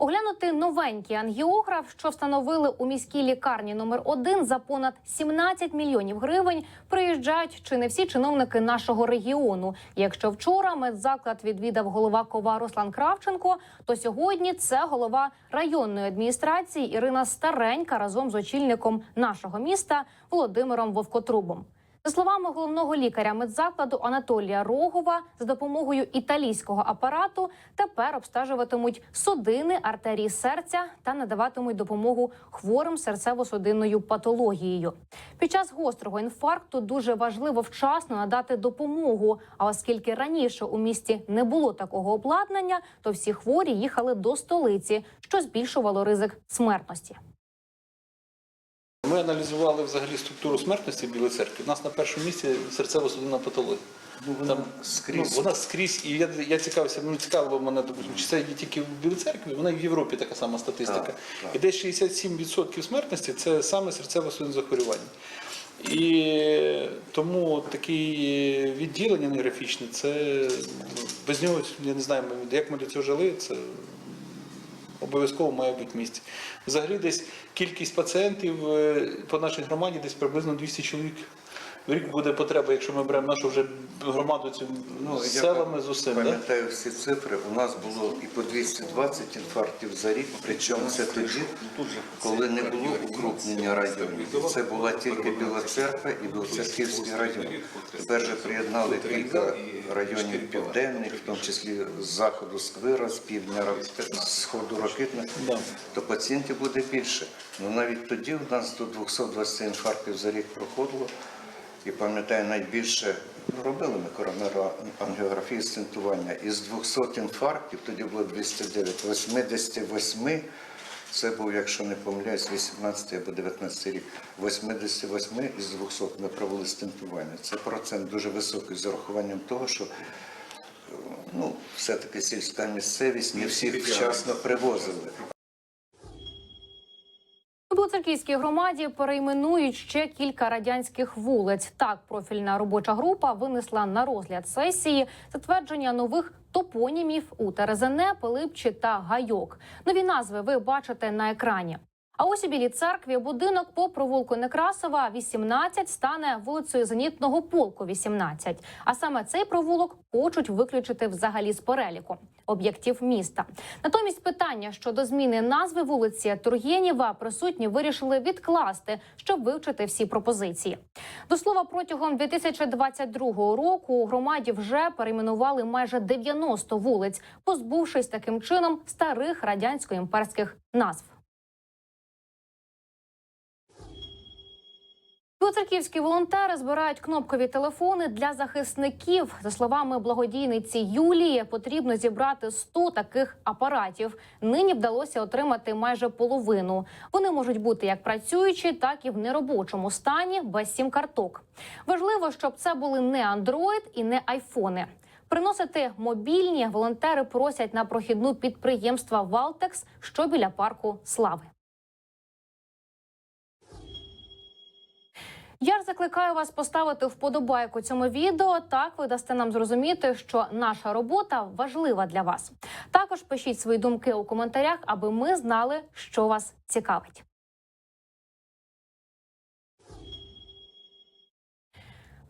Оглянути новенький ангіограф, що встановили у міській лікарні номер 1 за понад 17 мільйонів гривень, приїжджають чи не всі чиновники нашого регіону. Якщо вчора медзаклад відвідав голова кова Руслан Кравченко, то сьогодні це голова районної адміністрації Ірина Старенька разом з очільником нашого міста Володимиром Вовкотрубом. За словами головного лікаря медзакладу Анатолія Рогова, за допомогою італійського апарату тепер обстежуватимуть судини, артерії серця та надаватимуть допомогу хворим серцево-судинною патологією. Під час гострого інфаркту дуже важливо вчасно надати допомогу. А оскільки раніше у місті не було такого обладнання, то всі хворі їхали до столиці, що збільшувало ризик смертності. Ми аналізували взагалі структуру смертності в Білій церкві. У нас на першому місці серцево-судинна патологія. Ну, вона Там скрізь. Ну, вона скрізь, і я, я цікавився, ну цікаво мене, допустим, чи це є тільки в Білій церкві, вона і в Європі така сама статистика. Так, так. І десь 67% смертності це саме серцево-судинне захворювання. І тому такі відділення нейрофічні, це ну, без нього, я не знаю, як ми до цього жили, це обов'язково має бути місце. Взагалі десь кількість пацієнтів е, по нашій громаді десь приблизно 200 чоловік. В рік буде потреба, якщо ми беремо нашу вже громаду цю Ну, з я селами з усім. Да? Пам'ятаю всі цифри. У нас було і по 220 інфарктів за рік. Причому це тоді, коли не було укрупнення районів. Це була тільки Біла Церква і Білоцерківський район. Тепер же приєднали кілька районів південних, в тому числі з заходу Сквира, з півдня з сходу Ракитна. Да. То пацієнтів буде більше. Ну навіть тоді у нас до 220 інфарктів за рік проходило. І пам'ятаю, найбільше ну, робили ми коронарангіографію стентування. Із 200 інфарктів, тоді було 209, 88 це був, якщо не помиляюсь, 18 або 19 рік. 88 із 200 ми провели стентування. Це процент дуже високий з урахуванням того, що ну, все-таки сільська місцевість не всіх вчасно привозили. У громаді перейменують ще кілька радянських вулиць. Так, профільна робоча група винесла на розгляд сесії затвердження нових топонімів у Терезене, Пилипчі та Гайок. Нові назви ви бачите на екрані. А ось у Білій церкві будинок по провулку Некрасова 18 стане вулицею Зенітного полку 18. А саме цей провулок хочуть виключити взагалі з переліку об'єктів міста. Натомість питання щодо зміни назви вулиці Тургенєва присутні вирішили відкласти, щоб вивчити всі пропозиції. До слова, протягом 2022 року у громаді вже перейменували майже 90 вулиць, позбувшись таким чином старих радянсько-імперських назв. Білоцерківські волонтери збирають кнопкові телефони для захисників. За словами благодійниці Юлії, потрібно зібрати 100 таких апаратів. Нині вдалося отримати майже половину. Вони можуть бути як працюючі, так і в неробочому стані без сім-карток. Важливо, щоб це були не Android і не айфони. Приносити мобільні волонтери просять на прохідну підприємства Валтекс, що біля парку Слави. Я ж закликаю вас поставити вподобайку цьому відео. Так ви дасте нам зрозуміти, що наша робота важлива для вас. Також пишіть свої думки у коментарях, аби ми знали, що вас цікавить.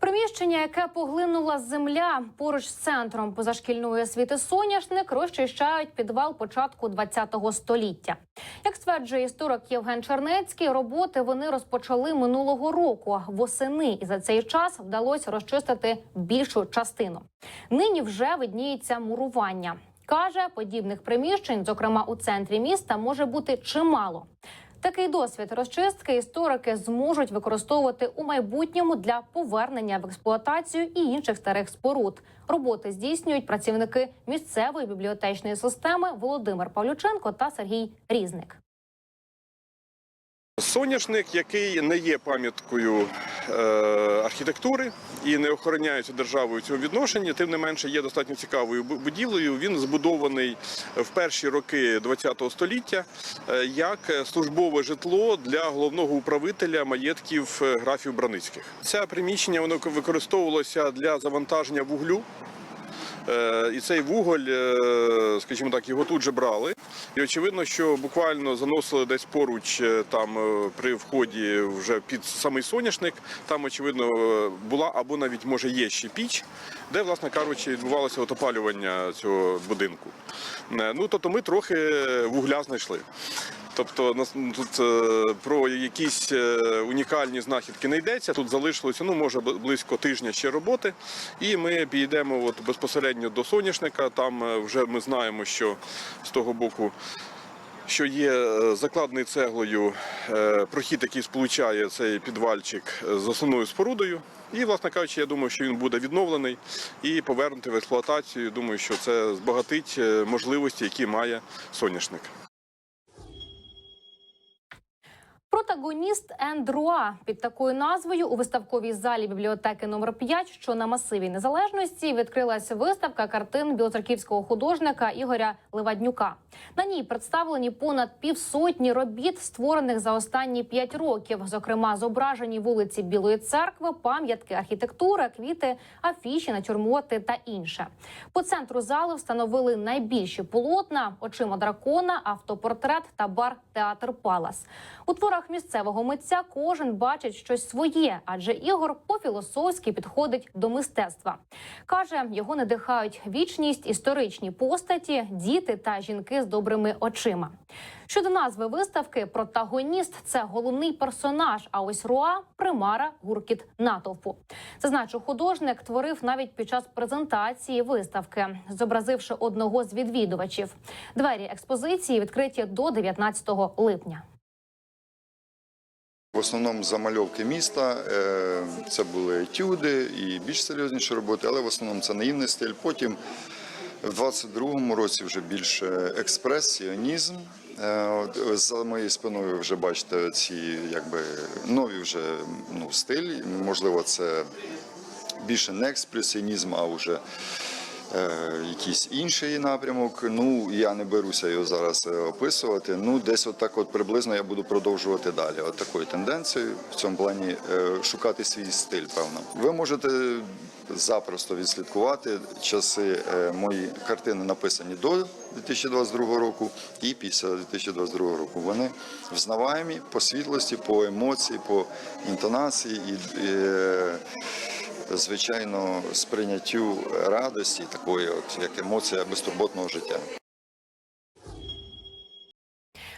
Приміщення, яке поглинула земля поруч з центром позашкільної освіти соняшник, розчищають підвал початку ХХ століття. Як стверджує історик Євген Чернецький, роботи вони розпочали минулого року восени, і за цей час вдалося розчистити більшу частину. Нині вже видніється мурування. Каже, подібних приміщень, зокрема у центрі міста, може бути чимало. Такий досвід розчистки історики зможуть використовувати у майбутньому для повернення в експлуатацію і інших старих споруд. Роботи здійснюють працівники місцевої бібліотечної системи Володимир Павлюченко та Сергій Різник. Соняшник, який не є пам'яткою е, архітектури і не охороняється державою у цьому відношенні, тим не менше є достатньо цікавою будівлею. Він збудований в перші роки ХХ століття е, як службове житло для головного управителя маєтків е, графів Браницьких. Це приміщення воно використовувалося для завантаження вуглю. Е, І цей вуголь, е, скажімо так, його тут же брали. І очевидно, що буквально заносили десь поруч е, там при вході вже під самий соняшник. Там, очевидно, була або навіть може є ще піч, де, власне кажучи, відбувалося отопалювання цього будинку. Ну тобто ми трохи вугля знайшли. Тобто ну, тут е, про якісь е, унікальні знахідки не йдеться. Тут залишилося ну може близько тижня ще роботи, і ми підійдемо от безпосередньо до соняшника. Там е, вже ми знаємо, що з того боку. Що є закладений цеглою прохід, який сполучає цей підвальчик з основною спорудою. І, власне кажучи, я думаю, що він буде відновлений і повернутий в експлуатацію. Думаю, що це збагатить можливості, які має соняшник. Протагоніст Ендруа під такою назвою у виставковій залі бібліотеки номер 5 що на масиві незалежності відкрилася виставка картин білоцерківського художника Ігоря Леваднюка. На ній представлені понад півсотні робіт, створених за останні п'ять років. Зокрема, зображені вулиці Білої церкви, пам'ятки архітектури, квіти, афіші, натюрморти та інше. По центру зали встановили найбільші полотна очима дракона, автопортрет та бар Театр Палас. У творах місцевого митця кожен бачить щось своє, адже Ігор по-філософськи підходить до мистецтва. Каже, його надихають вічність, історичні постаті, діти та жінки з добрими очима. Щодо назви виставки, протагоніст це головний персонаж. А ось Руа примара гуркіт натовпу. Зазначу, художник творив навіть під час презентації виставки, зобразивши одного з відвідувачів. Двері експозиції відкриті до 19 липня. В основному замальовки міста, е, це були етюди і більш серйозніші роботи, але в основному це наївний стиль. Потім в 22-му році вже більше експресіонізм. Е, За моєю спиною вже бачите ці якби нові вже ну, стилі. Можливо, це більше не експресіонізм, а вже якийсь інший напрямок. Ну я не беруся його зараз е, описувати. Ну десь отак, от приблизно я буду продовжувати далі. От такою тенденцією в цьому плані е, шукати свій стиль. Певно, ви можете запросто відслідкувати часи. е, Мої картини написані до 2022 року і після 2022 року. Вони взнаваємі по світлості, по емоції, по інтонації і. Звичайно, сприйняттю радості, такої, от як емоція безтурботного життя.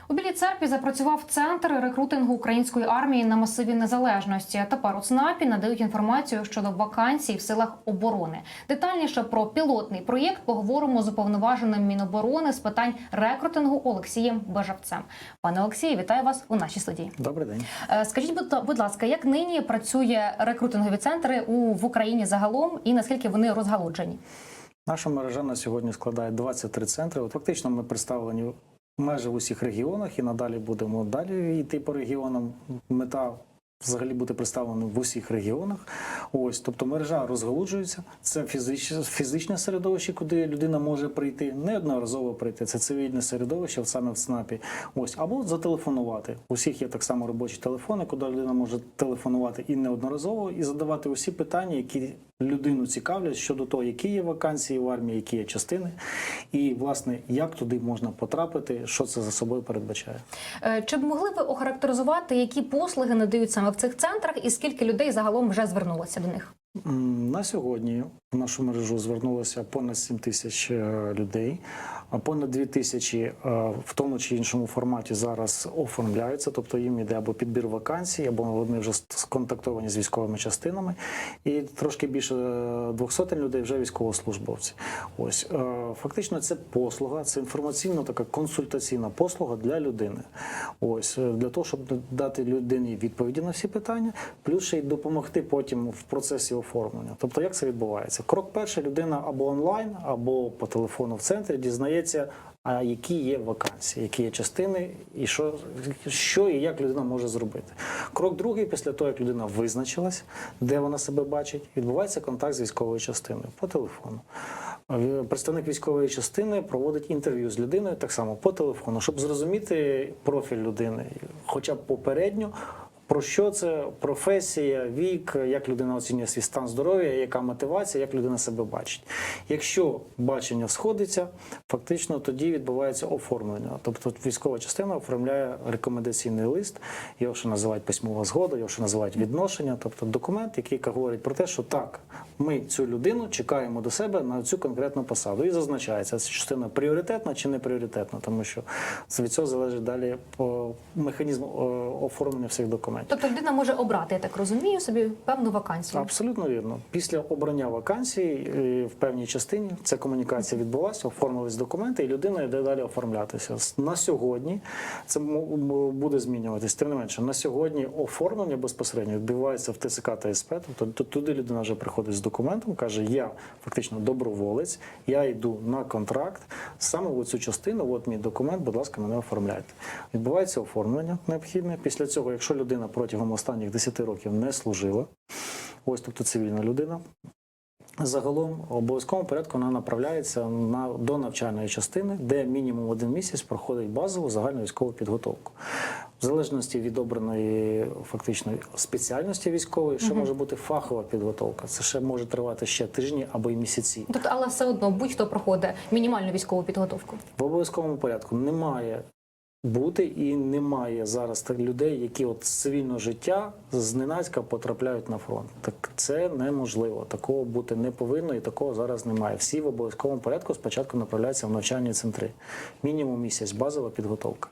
У Білій церкві запрацював центр рекрутингу української армії на масиві незалежності. Тепер у ЦНАПі надають інформацію щодо вакансій в силах оборони. Детальніше про пілотний проєкт поговоримо з уповноваженим Міноборони з питань рекрутингу Олексієм Бежавцем. Пане Олексію, вітаю вас у нашій студії. Добрий день. Е, Скажіть, будь- будь ласка, як нині працює рекрутингові центри у в Україні загалом, і наскільки вони розгалуджені? Наша мережа на сьогодні складає 23 центри. От Фактично, ми представлені майже в усіх регіонах і надалі будемо далі йти по регіонам. Мета взагалі бути представленим в усіх регіонах. Ось, тобто мережа розгалуджується. Це фізичне, фізичне середовище, куди людина може прийти, неодноразово прийти. Це цивільне середовище саме в ЦНАПі. Ось або зателефонувати. У всіх є так само робочі телефони, куди людина може телефонувати і неодноразово, і задавати усі питання, які людину цікавлять щодо того, які є вакансії в армії, які є частини, і власне як туди можна потрапити, що це за собою передбачає. Е, Чи б могли ви охарактеризувати, які послуги надають саме в цих центрах, і скільки людей загалом вже звернулося до них? На сьогодні в нашу мережу звернулося понад 7 тисяч е, людей, а понад 2 тисячі е, в тому чи іншому форматі зараз оформляються, тобто їм йде або підбір вакансій, або вони вже сконтактовані з військовими частинами, і трошки більше е, 200 людей вже військовослужбовці. Ось е, фактично це послуга, це інформаційно така консультаційна послуга для людини. Ось е, для того, щоб дати людині відповіді на всі питання, плюс ще й допомогти потім в процесі оформлення. Тобто, як це відбувається? Крок перший людина або онлайн, або по телефону в центрі дізнається. А які є вакансії, які є частини, і що, що і як людина може зробити. Крок другий, після того, як людина визначилась, де вона себе бачить, відбувається контакт з військовою частиною по телефону. Представник військової частини проводить інтерв'ю з людиною так само по телефону, щоб зрозуміти профіль людини, хоча б попередньо Про що це професія, вік, як людина оцінює свій стан здоров'я, яка мотивація, як людина себе бачить. Якщо бачення сходиться, фактично тоді відбувається оформлення. Тобто військова частина оформляє рекомендаційний лист, його ще називають письмова згода, його ще називають відношення, тобто документ, який говорить про те, що так, ми цю людину чекаємо до себе на цю конкретну посаду. І зазначається, ця частина пріоритетна чи не пріоритетна, тому що від цього залежить далі по механізму е, оформлення всіх документів. Тобто людина може обрати, я так розумію, собі певну вакансію. Абсолютно вірно. Після обрання вакансії е, в певній частині ця комунікація відбулася, оформились документи, і людина йде далі оформлятися. На сьогодні це буде змінюватись. Тим не менше, на сьогодні оформлення безпосередньо відбувається в ТЦК та СП. Тобто туди людина вже приходить з документом, каже: Я фактично доброволець, я йду на контракт. Саме в цю частину, от мій документ, будь ласка, мене оформляйте. Відбувається оформлення необхідне. Після цього, якщо людина протягом останніх 10 років не служила, ось тобто цивільна людина. Загалом в обов'язковому порядку вона направляється на до навчальної частини, де мінімум один місяць проходить базову загальну військову підготовку. В залежності від обраної фактично спеціальності військової, ще може бути фахова підготовка. Це ще може тривати ще тижні або й місяці. Тобто, але все одно будь-хто проходить мінімальну військову підготовку. В обов'язковому порядку немає бути і немає зараз людей, які от з цивільного життя зненацька потрапляють на фронт. Так це неможливо. Такого бути не повинно, і такого зараз немає. Всі в обов'язковому порядку спочатку направляються в навчальні центри. Мінімум місяць, базова підготовка.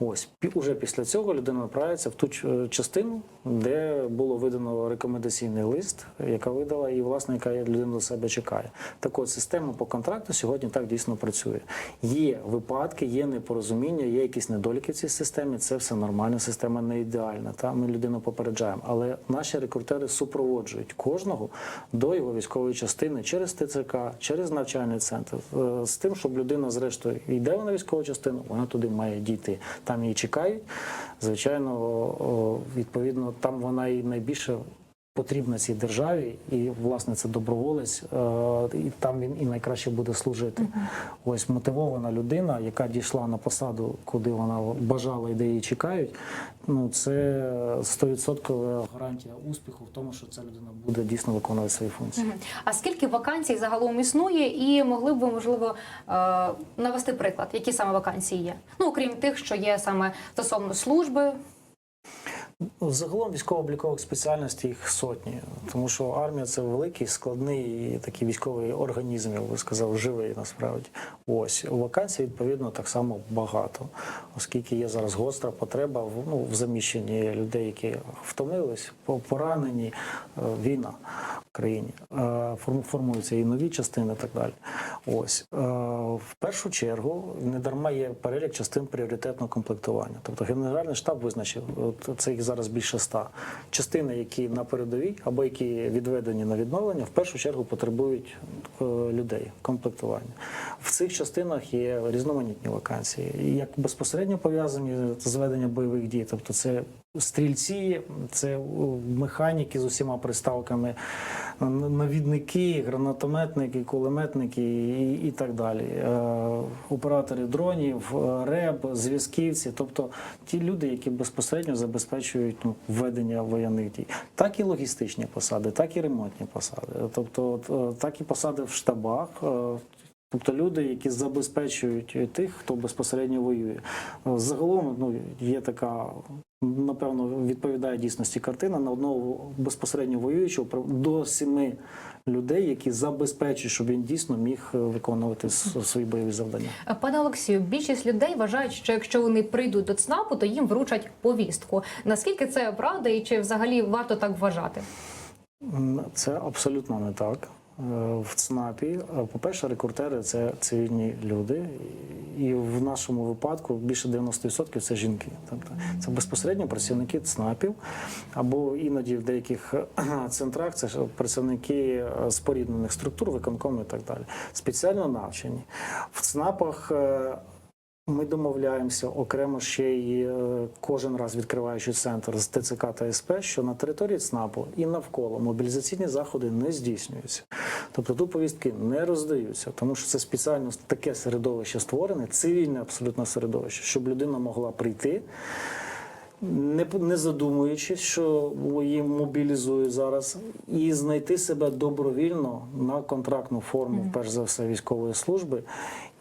Ось уже після цього людина направляється в ту е, частину, де було видано рекомендаційний лист, яка видала, і власне яка людина до себе чекає. Так от система по контракту сьогодні так дійсно працює. Є випадки, є непорозуміння, є якісь недоліки в цій системі. Це все нормально, система не ідеальна. Та ми людину попереджаємо. Але наші рекрутери супроводжують кожного до його військової частини через ТЦК, через навчальний центр, е, з тим, щоб людина, зрештою, йде вона військову частину, вона туди має дійти. Там її чекають. Звичайно, відповідно, там вона і найбільше потрібна цій державі, і власне це доброволець, е, і там він і найкраще буде служити. Ось мотивована людина, яка дійшла на посаду, куди вона бажала і де її чекають. Ну це 100% гарантія успіху в тому, що ця людина буде дійсно виконувати свої функції. А скільки вакансій загалом існує, і могли б ви можливо е, навести приклад, які саме вакансії є? Ну окрім тих, що є саме стосовно служби. Загалом військово-облікових спеціальностей їх сотні, тому що армія це великий, складний такий військовий організм, я би сказав, живий насправді. Ось вакансій відповідно так само багато, оскільки є зараз гостра потреба в ну в заміщенні людей, які втомились, поранені, е, війна в країні. Е, Формуються і нові частини, і так далі. Ось е, в першу чергу не дарма є перелік частин пріоритетного комплектування. Тобто Генеральний штаб визначив, от це їх зараз більше ста частини, які на передовій або які відведені на відновлення, в першу чергу потребують е, людей комплектування. В цих частинах є різноманітні вакансії, як безпосередньо пов'язані з веденням бойових дій, тобто це стрільці, це механіки з усіма приставками, навідники, гранатометники, кулеметники і, і так далі. Е, Оператори дронів, е, РЕБ, зв'язківці, тобто ті люди, які безпосередньо забезпечують ну, ведення воєнних дій, так і логістичні посади, так і ремонтні посади, тобто е, так і посади в штабах. Е, Тобто люди, які забезпечують тих, хто безпосередньо воює. Загалом ну, є така, напевно, відповідає дійсності картина на одного безпосередньо воюючого до семи людей, які забезпечують, щоб він дійсно міг е, виконувати свої бойові завдання. Е, Пане Олексію, більшість людей вважають, що якщо вони прийдуть до ЦНАПу, то їм вручать повістку. Наскільки це правда, і чи взагалі варто так вважати? Це абсолютно не так. В ЦНАПі, е, по-перше, рекрутери це цивільні люди, і в нашому випадку більше 90% це жінки. Тобто це безпосередньо працівники ЦНАПів, або іноді в деяких е, центрах це працівники е, споріднених структур, виконкому і так далі. Спеціально навчені. В ЦНАПах ми домовляємося окремо ще й е, кожен раз відкриваючи центр з ТЦК та СП, що на території ЦНАПу і навколо мобілізаційні заходи не здійснюються. Тобто тут повістки не роздаються, тому що це спеціально таке середовище створене, цивільне абсолютно середовище, щоб людина могла прийти. не, не задумуючись, що їм мобілізують зараз, і знайти себе добровільно на контрактну форму, перш за все, військової служби.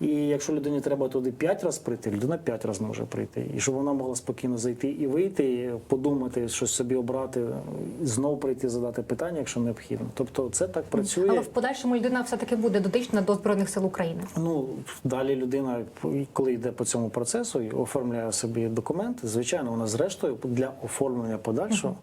І якщо людині треба туди 5 разів прийти, людина 5 разів може прийти. І щоб вона могла спокійно зайти і вийти, подумати, щось собі обрати, знов прийти задати питання, якщо необхідно. Тобто це так працює. Але в подальшому людина все таки буде дотична до збройних сил України. Ну далі людина, коли йде по цьому процесу і оформляє собі документи, звичайно, вона зрештою для оформлення подальшого.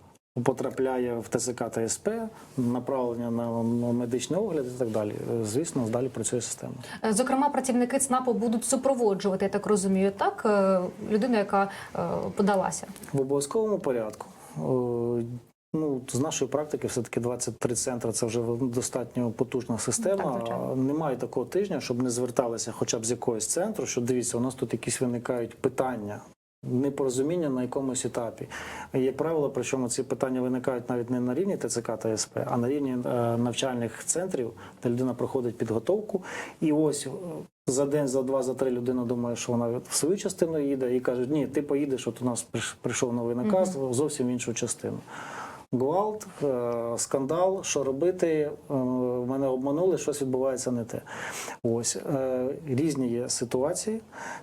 Потрапляє в ТСК та СП, направлення на медичний огляд і так далі. Звісно, далі працює система. Е, Зокрема, працівники ЦНАПу будуть супроводжувати, я так розумію, так е, людину, яка е, подалася. В обов'язковому порядку. Ну, з нашої практики, все-таки 23 центри це вже достатньо потужна система. Так. Немає такого тижня, щоб не зверталися хоча б з якогось центру, що дивіться, у нас тут якісь виникають питання. Непорозуміння на якомусь етапі. Є Як правило, причому ці питання виникають навіть не на рівні ТЦК та СП, а на рівні е, навчальних центрів, де людина проходить підготовку. І ось е, за день, за два, за три людина думає, що вона в свою частину їде, і кажуть, ні, ти поїдеш, от у нас прийшов новий наказ зовсім в іншу частину. Гвалт, е, скандал, що робити? е, Мене обманули, щось відбувається не те. Ось е, різні є ситуації.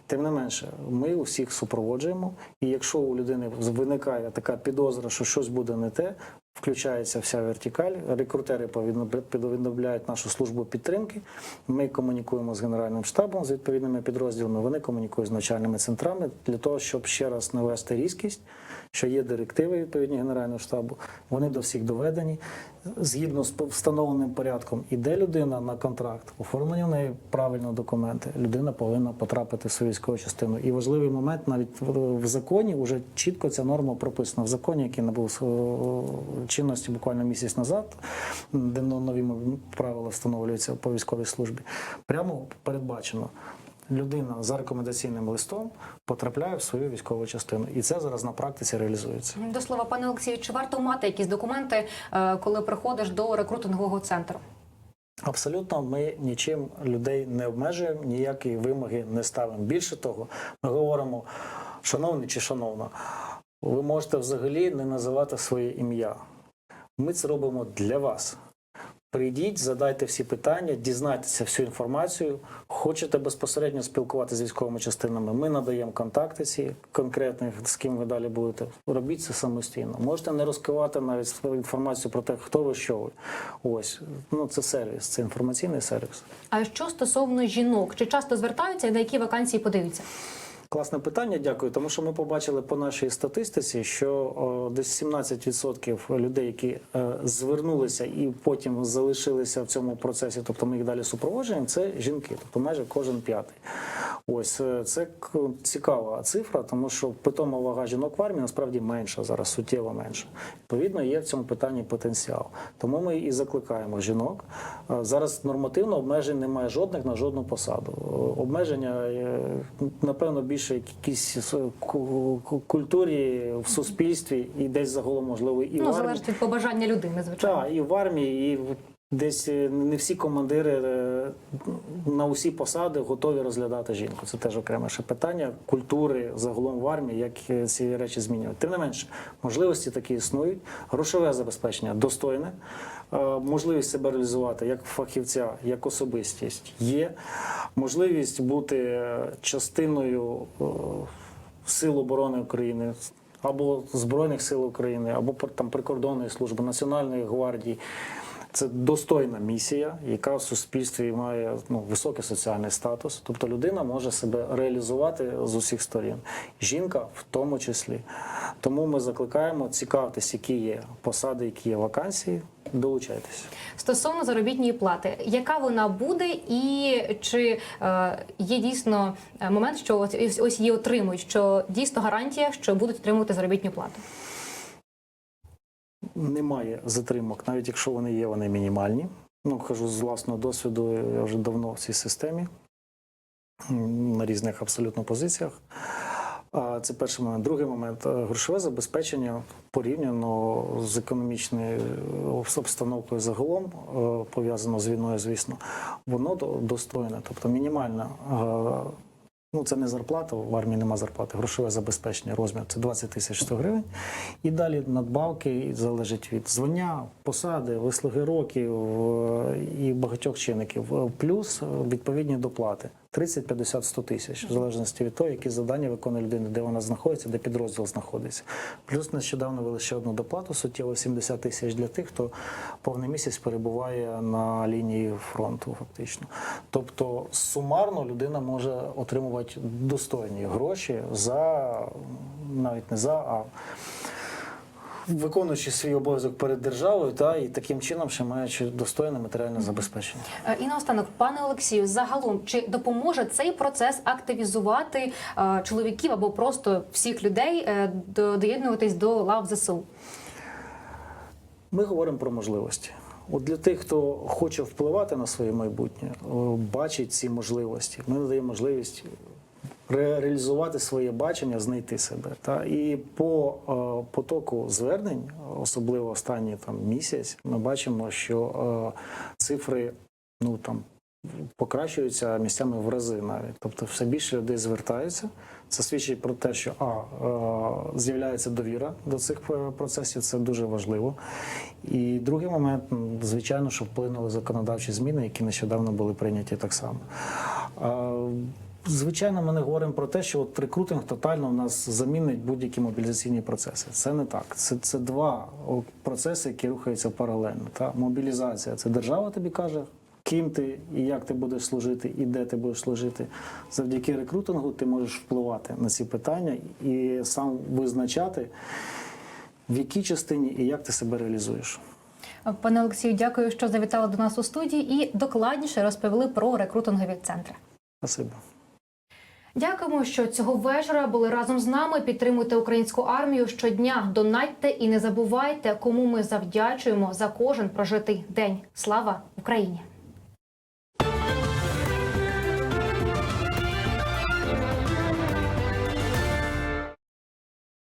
Тим не менше, ми усіх супроводжуємо. І якщо у людини виникає така підозра, що щось буде не те, включається вся вертикаль. Рекрутери повідомляють нашу службу підтримки. Ми комунікуємо з генеральним штабом, з відповідними підрозділами. Вони комунікують з навчальними центрами для того, щоб ще раз навести різкість, що є директиви відповідні генерального штабу. Вони до всіх доведені. Згідно з встановленим порядком, іде людина на контракт, оформлені в неї правильно документи. Людина повинна потрапити в свою військову частину. І важливий момент навіть в- законі вже чітко ця норма прописана в законі, який набув чинності буквально місяць назад, де нові правила встановлюються по військовій службі. Прямо передбачено. Людина за рекомендаційним листом потрапляє в свою військову частину, і це зараз на практиці реалізується. До слова, пане Олексію, чи варто мати якісь документи, е, коли приходиш до рекрутингового центру? Абсолютно, ми нічим людей не обмежуємо, ніякі вимоги не ставимо. Більше того, ми говоримо, шановний чи шановна, ви можете взагалі не називати своє ім'я. Ми це робимо для вас. Прийдіть, задайте всі питання, дізнайтеся всю інформацію. Хочете безпосередньо спілкуватися з військовими частинами. Ми надаємо контакти ці конкретних, з ким ви далі будете. Робіть це самостійно. Можете не розкривати навіть інформацію про те, хто ви, що ви. Ось ну це сервіс, це інформаційний сервіс. А що стосовно жінок, чи часто звертаються і на які вакансії подаються? Класне питання, дякую. Тому що ми побачили по нашій статистиці, що десь 17% людей, які е, звернулися і потім залишилися в цьому процесі, тобто ми їх далі супроводжуємо, це жінки, тобто майже кожен п'ятий. Ось е, це цікава цифра, тому що питома вага жінок в армії насправді менша зараз, суттєво менша. Відповідно, є в цьому питанні потенціал. Тому ми і закликаємо жінок. Е, Зараз нормативно обмежень немає жодних на жодну посаду. Е, Обмеження напевно більше ку- культурі в суспільстві і десь загалом можливо і в Ну, армії. залежить від побажання людини, звичайно. Так, і в армії, і в- десь е, не всі командири е, на усі посади готові розглядати жінку. Це теж окреме ще питання культури загалом в армії, як е, ці речі змінювати. Тим не менше, можливості такі існують. Грошове забезпечення достойне, можливість себе реалізувати як фахівця, як особистість є. Можливість бути частиною Сил оборони України або Збройних сил України, або там прикордонної служби, Національної гвардії. Це достойна місія, яка в суспільстві має ну, високий соціальний статус. Тобто людина може себе реалізувати з усіх сторін. Жінка в тому числі. Тому ми закликаємо цікавитись, які є посади, які є вакансії. Долучайтеся. Стосовно заробітної плати, яка вона буде, і чи е, є дійсно е, момент, що ось- ось її отримують, що дійсно гарантія, що будуть отримувати заробітну плату? Немає затримок, навіть якщо вони є, вони мінімальні. Ну, кажу з власного досвіду, я вже давно в цій системі на різних абсолютно позиціях. Це перший момент. Другий момент е, грошове забезпечення порівняно з економічною е, обстановкою загалом, е, пов'язано з війною, звісно, воно до- достойне. Тобто мінімальна Ну, це не зарплата, в армії нема зарплати, грошове забезпечення, розмір це 20 тисяч 100 гривень. І далі надбавки залежить від звання, посади, вислуги років е, і багатьох чинників. Е, Плюс відповідні доплати 30, 50, 100 тисяч, в залежності від того, які завдання виконує людина, де вона знаходиться, де підрозділ знаходиться. Плюс нещодавно ввели ще одну доплату суттєво 70 тисяч для тих, хто повний місяць перебуває на лінії фронту, фактично. Тобто сумарно людина може отримувати достойні гроші за навіть не за, а виконуючи свій обов'язок перед державою, та і таким чином ще маючи достойне матеріальне забезпечення. Е, І наостанок, пане Олексію, загалом чи допоможе цей процес активізувати е, чоловіків або просто всіх людей е, доєднуватись до лав ЗСУ? Ми говоримо про можливості. От для тих, хто хоче впливати на своє майбутнє, бачить ці можливості. Ми надаємо можливість реалізувати своє бачення, знайти себе. Та і по е, потоку звернень, особливо останній там місяць, ми бачимо, що е, цифри ну там покращуються місцями в рази навіть. Тобто, все більше людей звертаються. Це свідчить про те, що а е, з'являється довіра до цих е, процесів. Це дуже важливо. І другий момент, звичайно, що вплинули законодавчі зміни, які нещодавно були прийняті так само. Звичайно, ми не говоримо про те, що от рекрутинг тотально у нас замінить будь-які мобілізаційні процеси. Це не так. Це, це два процеси, які рухаються паралельно. Та мобілізація це держава тобі каже, ким ти і як ти будеш служити, і де ти будеш служити. Завдяки рекрутингу ти можеш впливати на ці питання і сам визначати, в якій частині і як ти себе реалізуєш. Пане Олексію, дякую, що завітали до нас у студії і докладніше розповіли про рекрутингові центри. Спасибо. Дякуємо, що цього вечора були разом з нами. Підтримуйте українську армію щодня. Донатьте і не забувайте, кому ми завдячуємо за кожен прожитий день. Слава Україні!